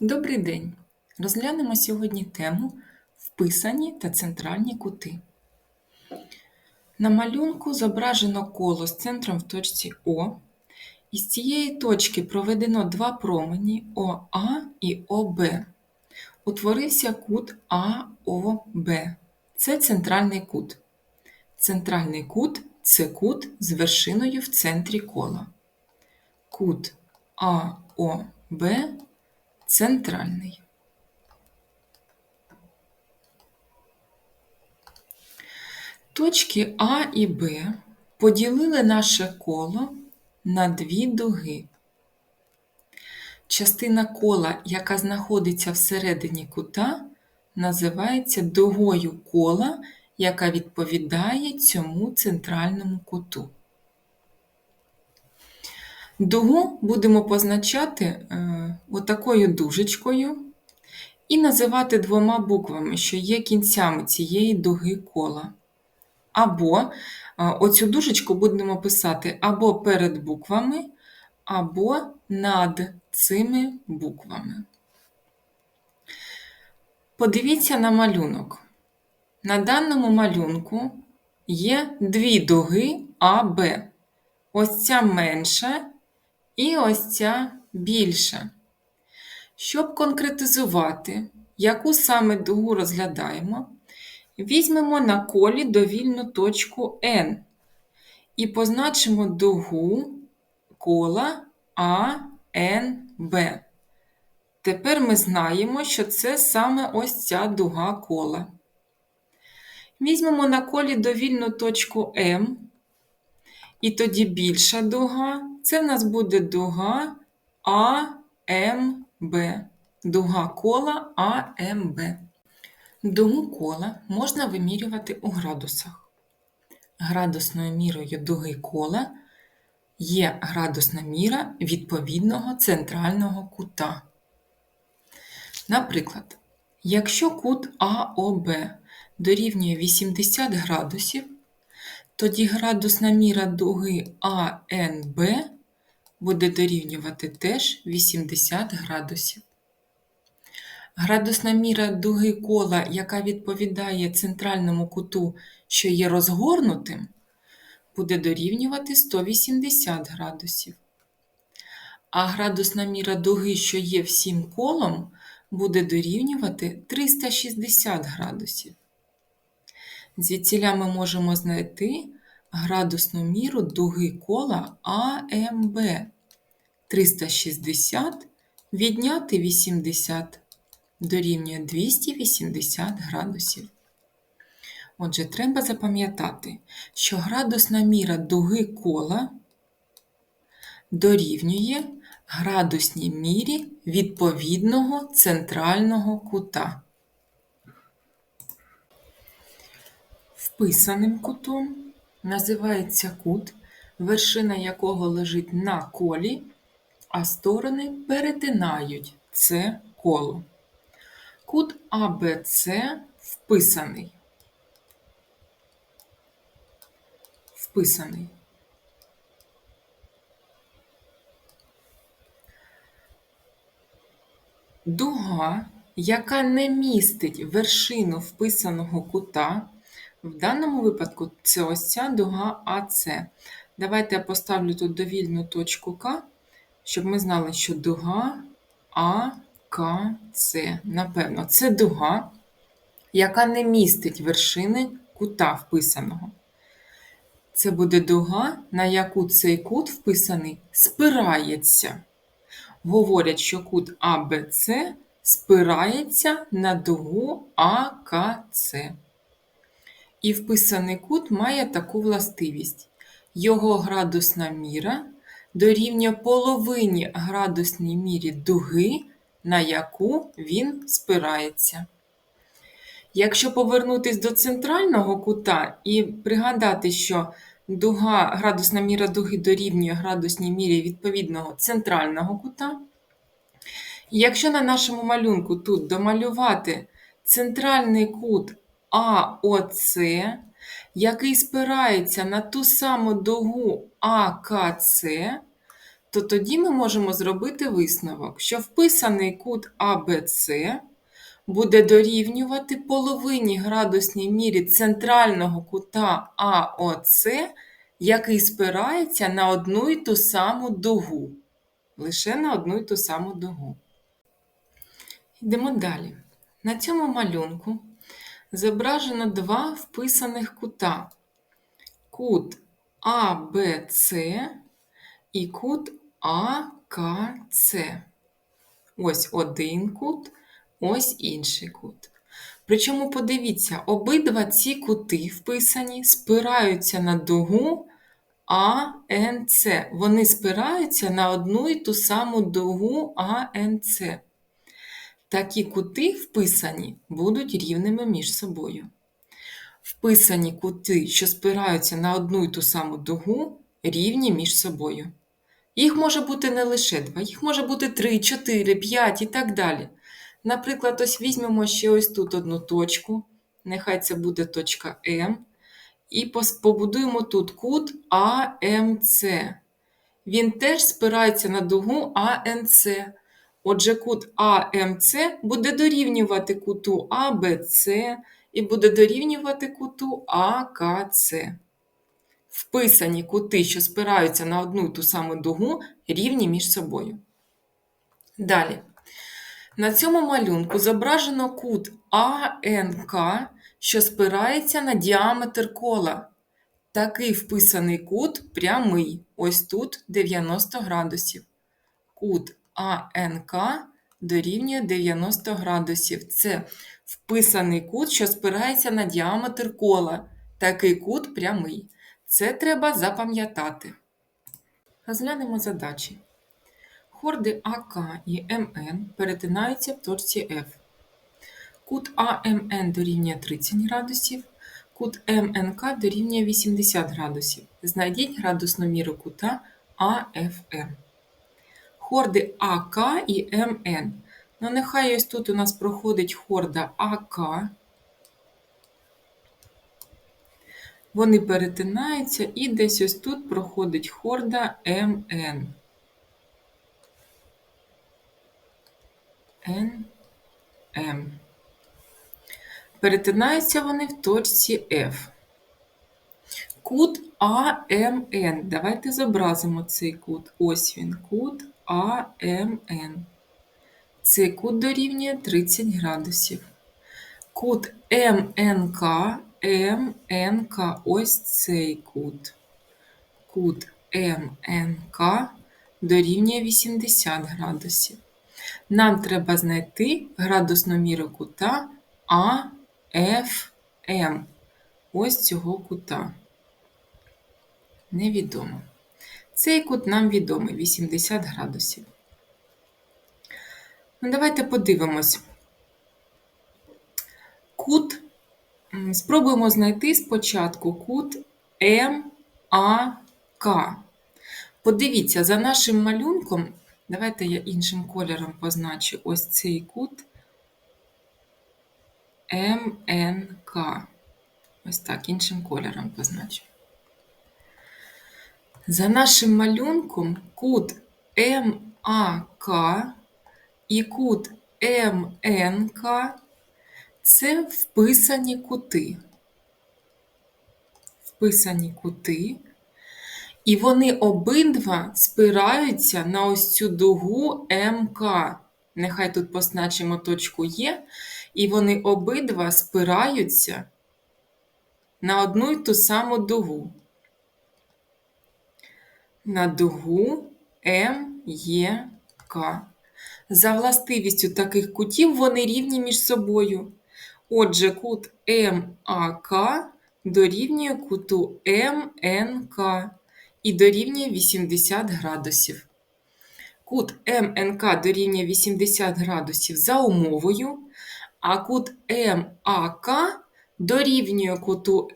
Добрий день! Розглянемо сьогодні тему Вписані та центральні кути. На малюнку зображено коло з центром в точці О. Із цієї точки проведено два промені ОА і ОБ. Утворився кут АОБ. Це центральний кут. Центральний кут це кут з вершиною в центрі кола. Кут АОБ центральний. Точки А і Б поділили наше коло на дві дуги. Частина кола, яка знаходиться всередині кута, називається дугою кола, яка відповідає цьому центральному куту. Дугу будемо позначати е, отакою дужечкою і називати двома буквами, що є кінцями цієї дуги кола. Або е, оцю дужечку будемо писати або перед буквами, або над цими буквами. Подивіться на малюнок. На даному малюнку є дві дуги АБ. Ось ця менша і ось ця більша. Щоб конкретизувати, яку саме дугу розглядаємо, візьмемо на колі довільну точку N і позначимо дугу кола АНБ. Тепер ми знаємо, що це саме ось ця дуга кола. Візьмемо на колі довільну точку М, і тоді більша дуга це в нас буде дуга АМБ. Дуга кола АМБ. Дугу кола можна вимірювати у градусах. Градусною мірою дуги кола є градусна міра відповідного центрального кута. Наприклад, якщо кут АОБ дорівнює 80 градусів, тоді градусна міра дуги АНБ буде дорівнювати теж 80 градусів. Градусна міра дуги кола, яка відповідає центральному куту, що є розгорнутим, буде дорівнювати 180 градусів. А градусна міра дуги, що є всім колом, буде дорівнювати 360 градусів. Звідсіля ми можемо знайти градусну міру дуги кола АМБ 360 відняти 80 дорівнює 280 градусів. Отже, треба запам'ятати, що градусна міра дуги кола дорівнює градусній мірі відповідного центрального кута. Вписаним кутом називається кут, вершина якого лежить на колі, а сторони перетинають це коло. Кут АБЦ вписаний. Вписаний. Дуга, яка не містить вершину вписаного кута, в даному випадку це ось ця дуга АС. Давайте я поставлю тут довільну точку К, щоб ми знали, що дуга АКЦ. Напевно, це дуга, яка не містить вершини кута вписаного. Це буде дуга, на яку цей кут вписаний спирається. Говорять, що кут АБЦ спирається на дугу АКЦ. І вписаний кут має таку властивість. Його градусна міра дорівнює половині градусній мірі дуги, на яку він спирається. Якщо повернутися до центрального кута і пригадати, що дуга, градусна міра дуги дорівнює градусній мірі відповідного центрального кута, якщо на нашому малюнку тут домалювати центральний кут АОЦ, який спирається на ту саму дугу АКЦ, то тоді ми можемо зробити висновок, що вписаний кут АБЦ буде дорівнювати половині градусній мірі центрального кута АОЦ, який спирається на одну й ту саму дугу. Лише на одну й ту саму дугу. Йдемо далі. На цьому малюнку зображено два вписаних кута. Кут АБЦ і кут АКЦ. Ось один кут, ось інший кут. Причому подивіться, обидва ці кути вписані спираються на дугу АНЦ. Вони спираються на одну і ту саму дугу АНЦ. Такі кути вписані будуть рівними між собою. Вписані кути, що спираються на одну і ту саму дугу, рівні між собою. Їх може бути не лише два, їх може бути три, чотири, п'ять і так далі. Наприклад, ось візьмемо ще ось тут одну точку, нехай це буде точка М, і побудуємо тут кут АМЦ. Він теж спирається на дугу АНЦ. Отже, кут АМЦ буде дорівнювати куту АБЦ і буде дорівнювати куту АКЦ. Вписані кути, що спираються на одну ту саму дугу, рівні між собою. Далі. На цьому малюнку зображено кут АНК, що спирається на діаметр кола. Такий вписаний кут прямий. Ось тут 90 градусів. Кут АНК дорівнює 90 градусів. Це вписаний кут, що спирається на діаметр кола. Такий кут прямий. Це треба запам'ятати. Розглянемо задачі. Хорди АК і МН перетинаються в точці F. Кут АМН дорівнює 30 градусів, кут МНК дорівнює 80 градусів. Знайдіть градусну міру кута АФМ. Хорди АК і МН. Ну, нехай ось тут у нас проходить хорда АК. Вони перетинаються і десь ось тут проходить хорда МН. Н, М. Перетинаються вони в точці F. Кут АМН. Давайте зобразимо цей кут. Ось він, кут АМН. Цей кут дорівнює 30 градусів. Кут МНК, МНК, ось цей кут. Кут МНК дорівнює 80 градусів. Нам треба знайти градусну міру кута АФМ. Ось цього кута. Невідомо. Цей кут нам відомий 80 градусів. Ну, давайте подивимось. Кут. Спробуємо знайти спочатку кут МАК. Подивіться, за нашим малюнком, давайте я іншим кольором позначу ось цей кут МНК. Ось так, іншим кольором позначу. За нашим малюнком кут МАК і кут МНК це вписані кути. Вписані кути. І вони обидва спираються на ось цю дугу МК. Нехай тут позначимо точку Є, і вони обидва спираються на одну й ту саму дугу. На дугу МЄК. За властивістю таких кутів вони рівні між собою. Отже, кут МАК дорівнює куту МНК і дорівнює 80 градусів. Кут МНК дорівнює 80 градусів за умовою, а кут МАК дорівнює куту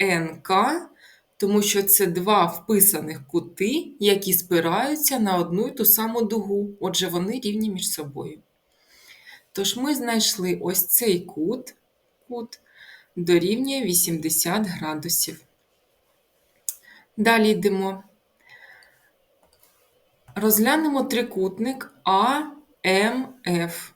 МНК, тому що це два вписаних кути, які спираються на одну й ту саму дугу, отже, вони рівні між собою. Тож ми знайшли ось цей кут, кут дорівнює 80 градусів. Далі йдемо. Розглянемо трикутник АМФ.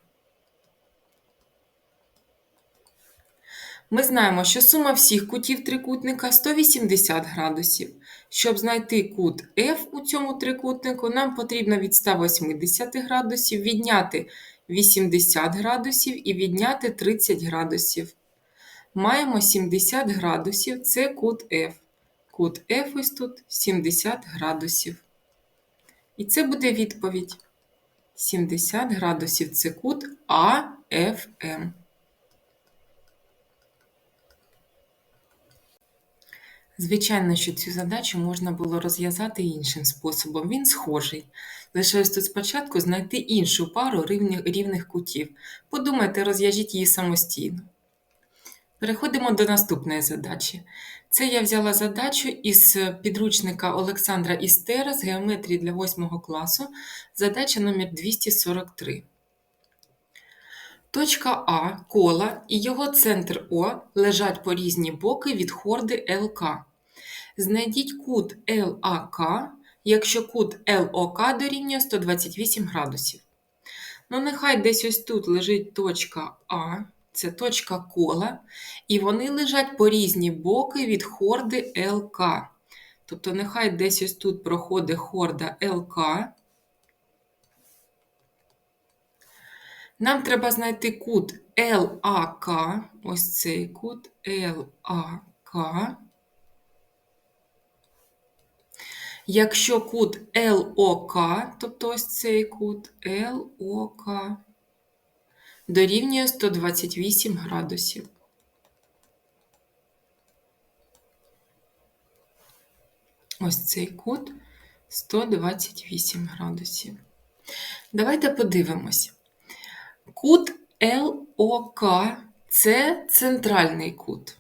Ми знаємо, що сума всіх кутів трикутника 180 градусів. Щоб знайти кут F у цьому трикутнику, нам потрібно від 180 градусів відняти 80 градусів і відняти 30 градусів. Маємо 70 градусів це кут F. Кут F ось тут 70 градусів. І це буде відповідь. 70 градусів це кут АФМ. Звичайно, що цю задачу можна було розв'язати іншим способом. Він схожий. Лише ось тут спочатку знайти іншу пару рівних, рівних кутів. Подумайте, розв'яжіть її самостійно. Переходимо до наступної задачі. Це я взяла задачу із підручника Олександра Істера з геометрії для 8 класу. Задача номер 243. Точка А кола і його центр О лежать по різні боки від хорди ЛК. Знайдіть кут ЛАК, якщо кут ЛОК дорівнює 128 градусів. Ну, нехай десь ось тут лежить точка А, це точка кола, і вони лежать по різні боки від хорди ЛК. Тобто, нехай десь ось тут проходить хорда ЛК. Нам треба знайти кут ЛАК, ось цей кут ЛАК. Якщо кут ЛОК, тобто ось цей кут ЛОК, дорівнює 128 градусів. Ось цей кут 128 градусів. Давайте подивимось. Кут ЛОК це центральний кут.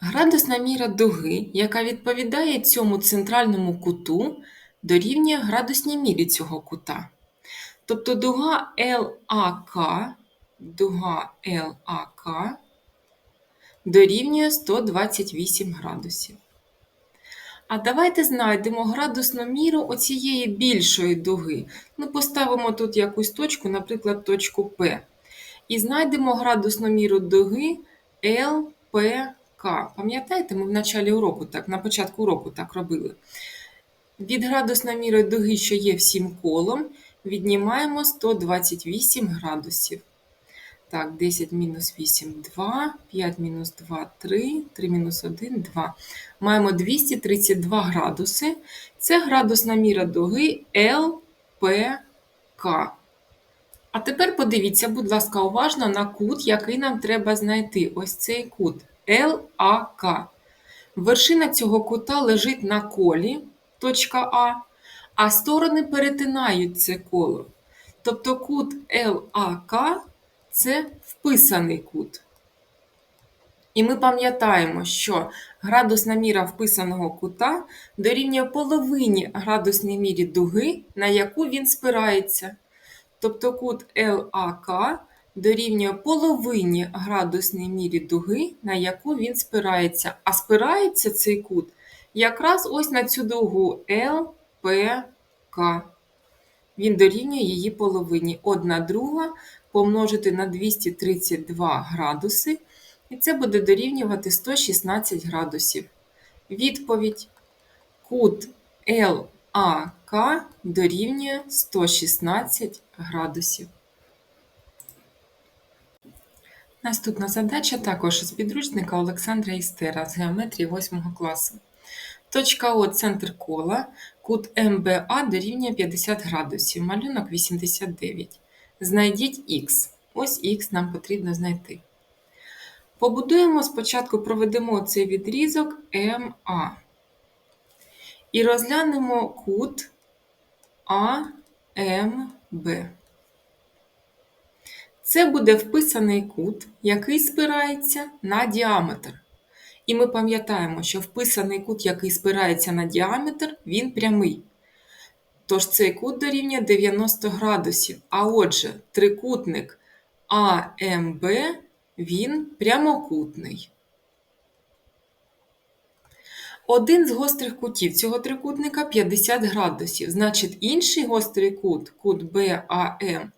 Градусна міра дуги, яка відповідає цьому центральному куту, дорівнює градусній мірі цього кута. Тобто дуга ЛАК, дуга ЛАК дорівнює 128 градусів. А давайте знайдемо градусну міру оцієї більшої дуги. Ну, Поставимо тут якусь точку, наприклад, точку П. І знайдемо градусну міру дуги ЛПК. Пам'ятаєте, ми в началі уроку так, на початку уроку так робили. Від градусної міри дуги, що є всім колом, віднімаємо 128 градусів. Так, 10 мінус 8 2, 5 мінус 2 3, 3 мінус 1 2. Маємо 232 градуси. Це градусна міра дуги ЛПК. А тепер подивіться, будь ласка, уважно на кут, який нам треба знайти. Ось цей кут ЛАК. Вершина цього кута лежить на колі, точка А, а сторони перетинають це коло. Тобто кут ЛАК це вписаний кут. І ми пам'ятаємо, що градусна міра вписаного кута дорівнює половині градусній мірі дуги, на яку він спирається. Тобто кут ЛАК дорівнює половині градусній мірі дуги, на яку він спирається. А спирається цей кут якраз ось на цю дугу ЛПК. Він дорівнює її половині. Одна друга помножити на 232 градуси, і це буде дорівнювати 116 градусів. Відповідь: кут ЛАК дорівнює 116 градусів. Наступна задача також з підручника Олександра Істера з геометрії 8 класу. Точка О центр кола, кут МБА дорівнює 50 градусів, малюнок 89. Знайдіть х. Ось х нам потрібно знайти. Побудуємо спочатку, проведемо цей відрізок МА. І розглянемо кут АМБ. Це буде вписаний кут, який спирається на діаметр. І ми пам'ятаємо, що вписаний кут, який спирається на діаметр, він прямий. Тож цей кут дорівнює 90 градусів. А отже, трикутник АМБ він прямокутний. Один з гострих кутів цього трикутника 50 градусів. Значить, інший гострий кут, кут БАМ,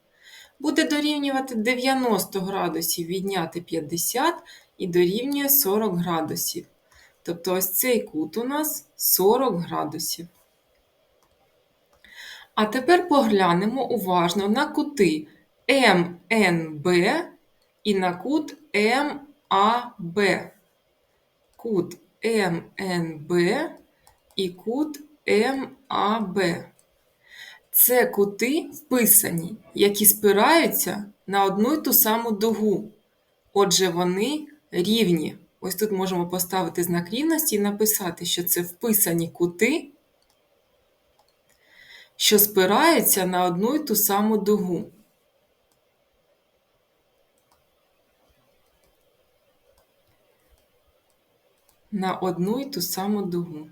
буде дорівнювати 90 градусів відняти 50 і дорівнює 40 градусів. Тобто ось цей кут у нас 40 градусів. А тепер поглянемо уважно на кути МНБ і на кут МАБ. Кут МНБ і кут МАБ. Це кути вписані, які спираються на одну й ту саму дугу. Отже, вони рівні. Ось тут можемо поставити знак рівності і написати, що це вписані кути, що спираються на одну й ту саму дугу. На одну й ту саму дугу.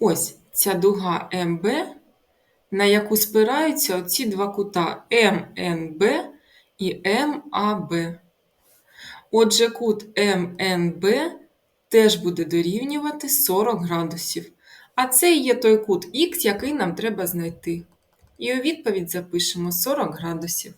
Ось ця дуга МБ, на яку спираються оці два кута МНБ і МАБ. Отже, кут МНБ теж буде дорівнювати 40 градусів. А це є той кут Х, який нам треба знайти. І у відповідь запишемо 40 градусів.